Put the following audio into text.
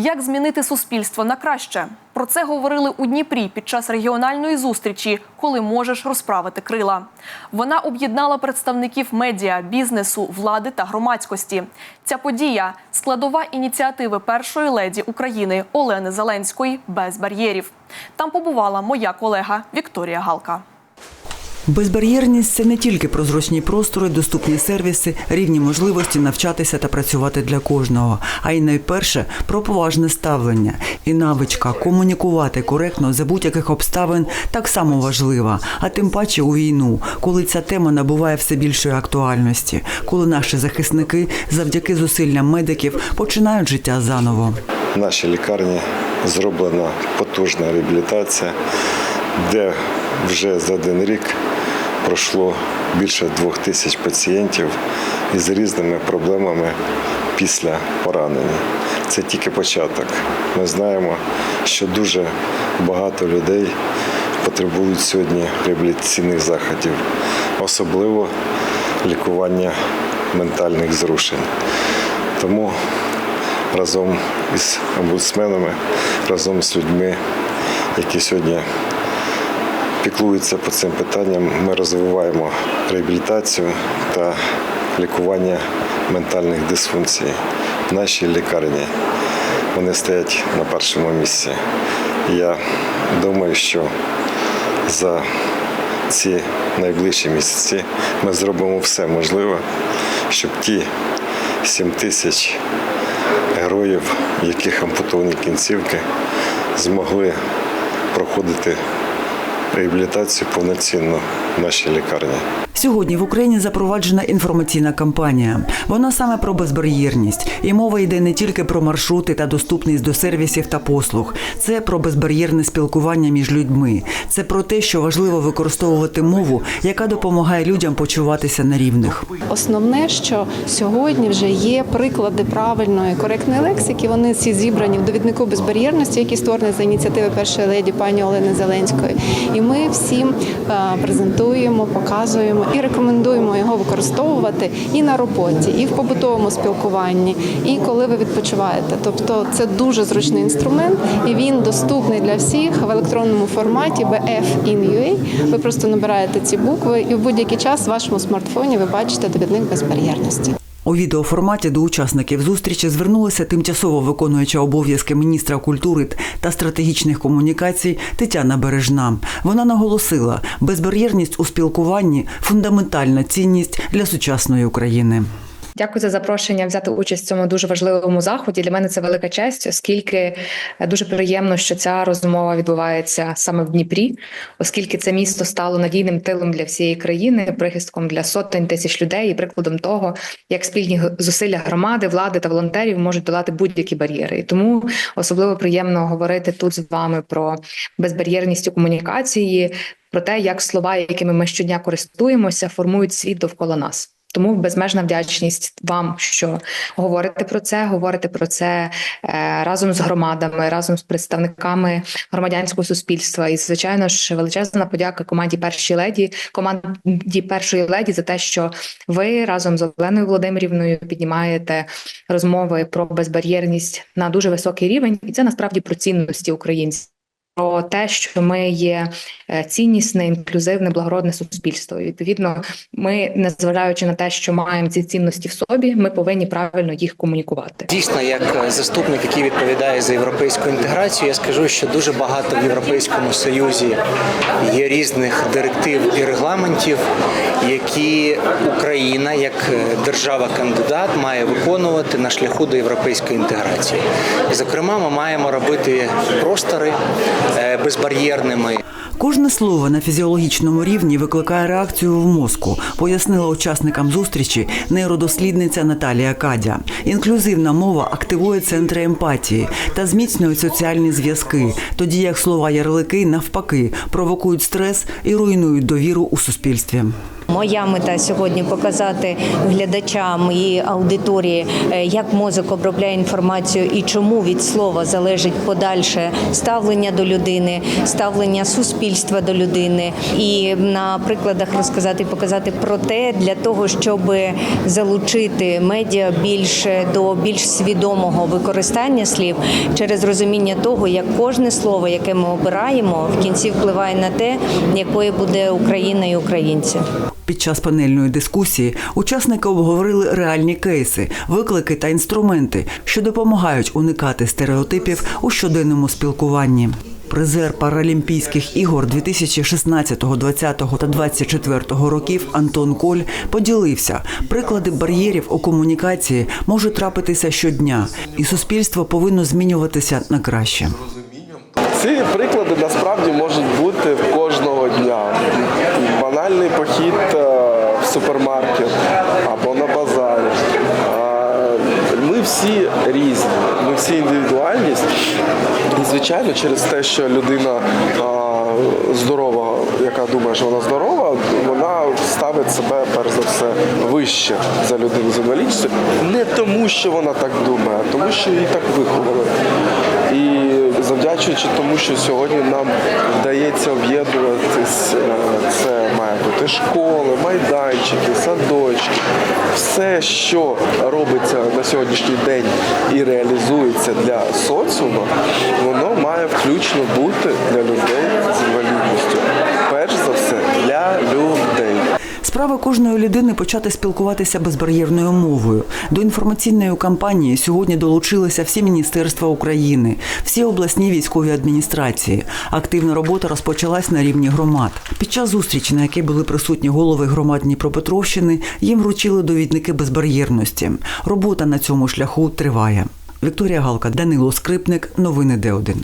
Як змінити суспільство на краще? Про це говорили у Дніпрі під час регіональної зустрічі, коли можеш розправити крила. Вона об'єднала представників медіа, бізнесу, влади та громадськості. Ця подія складова ініціативи першої леді України Олени Зеленської без бар'єрів. Там побувала моя колега Вікторія Галка. Безбар'єрність це не тільки про зручні простори, доступні сервіси, рівні можливості навчатися та працювати для кожного, а й найперше про поважне ставлення і навичка комунікувати коректно за будь-яких обставин так само важлива, а тим паче у війну, коли ця тема набуває все більшої актуальності, коли наші захисники завдяки зусиллям медиків починають життя заново. В нашій лікарні зроблена потужна реабілітація, де вже за один рік пройшло більше двох тисяч пацієнтів із різними проблемами після поранення. Це тільки початок. Ми знаємо, що дуже багато людей потребують сьогодні реабілітаційних заходів, особливо лікування ментальних зрушень. Тому разом із омбудсменами, разом з людьми, які сьогодні піклуються по цим питанням, ми розвиваємо реабілітацію та лікування ментальних дисфункцій. В нашій лікарні вони стоять на першому місці. Я думаю, що за ці найближчі місяці ми зробимо все можливе, щоб ті 7 тисяч героїв, яких ампутовані кінцівки, змогли проходити реабілітацію повноцінно нашій лікарні. Сьогодні в Україні запроваджена інформаційна кампанія. Вона саме про безбар'єрність, і мова йде не тільки про маршрути та доступність до сервісів та послуг. Це про безбар'єрне спілкування між людьми. Це про те, що важливо використовувати мову, яка допомагає людям почуватися на рівних. Основне, що сьогодні вже є приклади правильної, коректної лексики. Вони всі зібрані в довіднику безбар'єрності, який створений за ініціативи першої леді пані Олени Зеленської. І ми всім е, презентуємо, показуємо і рекомендуємо його використовувати і на роботі, і в побутовому спілкуванні, і коли ви відпочиваєте. Тобто це дуже зручний інструмент, і він доступний для всіх в електронному форматі BF in UA. Ви просто набираєте ці букви, і в будь-який час в вашому смартфоні ви бачите довідник безбар'єрності. У відеоформаті до учасників зустрічі звернулася тимчасово виконуюча обов'язки міністра культури та стратегічних комунікацій Тетяна Бережна. Вона наголосила, безбар'єрність у спілкуванні фундаментальна цінність для сучасної України. Дякую за запрошення взяти участь в цьому дуже важливому заході. Для мене це велика честь, оскільки дуже приємно, що ця розмова відбувається саме в Дніпрі, оскільки це місто стало надійним тилом для всієї країни, прихистком для сотень тисяч людей і прикладом того, як спільні зусилля громади, влади та волонтерів можуть долати будь-які бар'єри. І тому особливо приємно говорити тут з вами про безбар'єрність у комунікації, про те, як слова, якими ми щодня користуємося, формують світ довкола нас. Тому безмежна вдячність вам, що говорите про це, говорите про це е, разом з громадами, разом з представниками громадянського суспільства. І звичайно ж, величезна подяка команді першій леді, команді першої леді за те, що ви разом з Оленою Володимирівною піднімаєте розмови про безбар'єрність на дуже високий рівень, і це насправді про цінності українців. Про те, що ми є ціннісне, інклюзивне, благородне суспільство. І, Відповідно, ми, незважаючи на те, що маємо ці цінності в собі, ми повинні правильно їх комунікувати. Дійсно, як е, заступник, який відповідає за європейську інтеграцію, я скажу, що дуже багато в Європейському Союзі є різних директив і регламентів, які Україна, як е, держава-кандидат, має виконувати на шляху до європейської інтеграції. Зокрема, ми маємо робити простори е, безбар'єрними. Кожне слово на фізіологічному рівні викликає реакцію в мозку, пояснила учасникам зустрічі нейродослідниця Наталія Кадя. Інклюзивна мова активує центри емпатії та зміцнює соціальні зв'язки, тоді як слова ярлики навпаки провокують стрес і руйнують довіру у суспільстві. Моя мета сьогодні показати глядачам і аудиторії, е, як мозок обробляє інформацію і чому від слова залежить подальше ставлення до людини, ставлення суспільства до людини, і на прикладах розказати, показати про те для того, щоб залучити медіа більше до більш свідомого використання слів через розуміння того, як кожне слово, яке ми обираємо, в кінці впливає на те, якою буде Україна і українці. Під час панельної дискусії учасники обговорили реальні кейси, виклики та інструменти, що допомагають уникати стереотипів у щоденному спілкуванні. Призер Паралімпійських ігор 2016, 20 та 24 років Антон Коль поділився. Приклади бар'єрів у комунікації можуть трапитися щодня, і суспільство повинно змінюватися на краще. Ці приклади насправді можуть бути в. Банальний похід е, в супермаркет або на базарі. Ми всі різні, ми всі індивідуальність. Звичайно, через те, що людина здорова, яка думає, що вона здорова, вона ставить себе перш за все вище за людину з інвалідністю. Не тому, що вона так думає, а тому, що її так виховали. Завдячуючи тому, що сьогодні нам вдається об'єднуватись, е, це має бути школи, майданчики, садочки, все, що робиться на сьогоднішній день і реалізується для соціуму, воно має включно бути для людей з інвалідністю. Перш за все, для людей. Справа кожної людини почати спілкуватися безбар'єрною мовою. До інформаційної кампанії сьогодні долучилися всі міністерства України, всі обласні військові адміністрації. Активна робота розпочалась на рівні громад. Під час зустрічі, на якій були присутні голови громад Дніпропетровщини, їм вручили довідники безбар'єрності. Робота на цьому шляху триває. Вікторія Галка, Данило Скрипник, новини Д1.